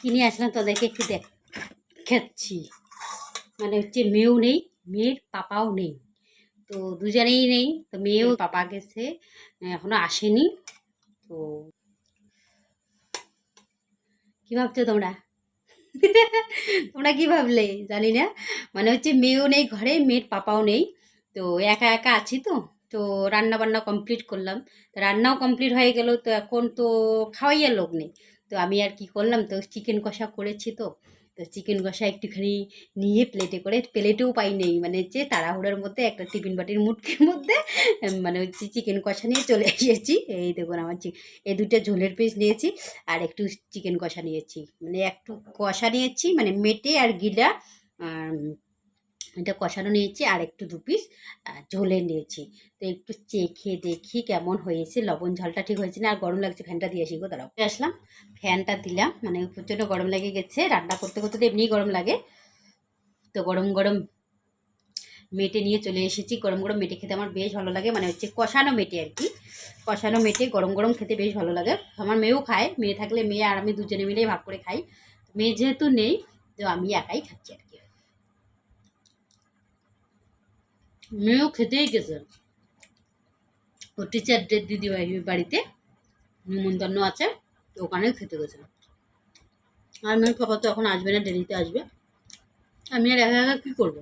কিনে আসলাম তাদেরকে একটু দেখাচ্ছি মানে হচ্ছে মেয়েও নেই মেয়ের পাপাও নেই। তো দুজনেই নেই তো মেয়েও পাপা গেছে এখনও আসেনি। তো কি ভাবছ তোমরা? তোমরা কি ভাবলে? জানি না। মানে হচ্ছে মেয়েও নেই ঘরে মেয়ের পাপাও নেই। তো একা একা আছি তো তো রান্না বান্না কমপ্লিট করলাম। তো রান্নাও কমপ্লিট হয়ে গেল তো এখন তো খাওয়াইয়ার লোক নেই। তো আমি আর কি করলাম? তো চিকেন কষা করেছি তো। তো চিকেন কষা একটুখানি নিয়ে প্লেটে করে প্লেটেও পাই নেই। মানে হচ্ছে তাড়াহুড়োর মধ্যে একটা টিফিন বাটির মুটকির মধ্যে মানে হচ্ছে চিকেন কষা নিয়ে চলে এসেছি। এই দেখুন আমার এই দুটো ঝোলের পিস নিয়েছি আর একটু চিকেন কষা নিয়েছি। মানে একটু কষা নিয়েছি মানে মেটে আর গিলা এটা কষানো নিয়েছি আর একটু দু পিস ঝোলে নিয়েছি। তো একটু চেখে দেখি কেমন হয়েছে। লবণ ঝালটা ঠিক হয়েছে না, আর গরম লাগছে, ফ্যানটা দিয়ে আসি গো, দাঁড়াও। আসলাম, ফ্যানটা দিলাম মানে প্রচণ্ড গরম লেগে গেছে, রান্না করতে করতে তো এমনিই গরম লাগে। তো গরম গরম মেটে নিয়ে চলে এসেছি, গরম গরম মেটে খেতে আমার বেশ ভালো লাগে মানে হচ্ছে কষানো মেটে আর কি। কষানো মেটে গরম গরম খেতে বেশ ভালো লাগে। আমার মেয়েও খায়, মেয়ে থাকলে মেয়ে আর আমি দুজনে মিলেই ভাগ করে খাই। মেয়ে যেহেতু নেই, তো আমি একাই খাচ্ছি আর কি মেয়েও খেতেই গেছে ও টিচারদের দিদি বাড়ি- বাড়িতে নিমন্ত্রণ আছে, ওখানেও খেতে গেছে আর মেয়ের পাপা তো এখন আসবে না, দেরিতে আসবে। আমি আর একা একা কী করব?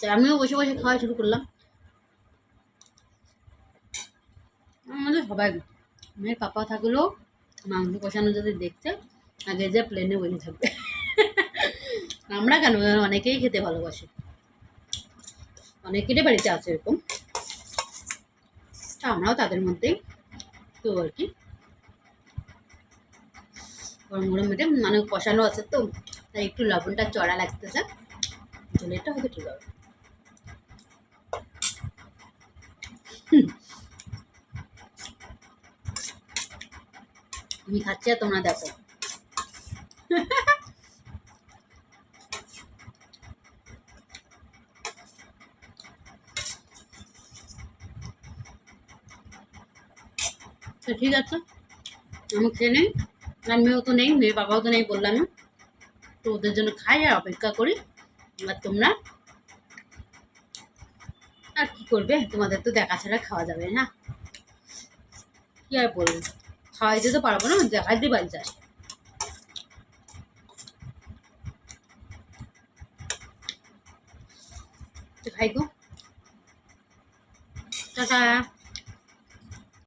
তো আমিও বসে বসে খাওয়া শুরু করলাম। আমাদের সবাই মেয়ের পাপা থাকলেও মাংস কষানো যদি দেখতে, আগে যে প্লেনে বসে থাকবে। আমরা কেন? অনেকেই খেতে ভালোবাসে। অনেকেরই বাড়িতে আছে এরকম। আমরাও তাদের মধ্যেই তো আর কি। গরম গরম মেটে মানে কষানো আছে তো, তাই একটু লবণটা চড়া লাগতে লাগতেছে ঝোলেরটা হয়তো ঠিক হবে। আমি খাচ্ছি আর তোমরা দেখো। তো ঠিক আছে। আমি খেয়ে নেই আর মেয়েও তো নেই মেয়ে বাবাও তো নেই বললাম। তো ওদের জন্য খাই আর অপেক্ষা করি। আর তোমরা? আর কি করবে? তোমাদের তো দেখা ছাড়া খাওয়া যাবে না। কি আর বলব? খাওয়াইতে তো পারব না দেখাইতে আসে তো খাই গো। টাটা।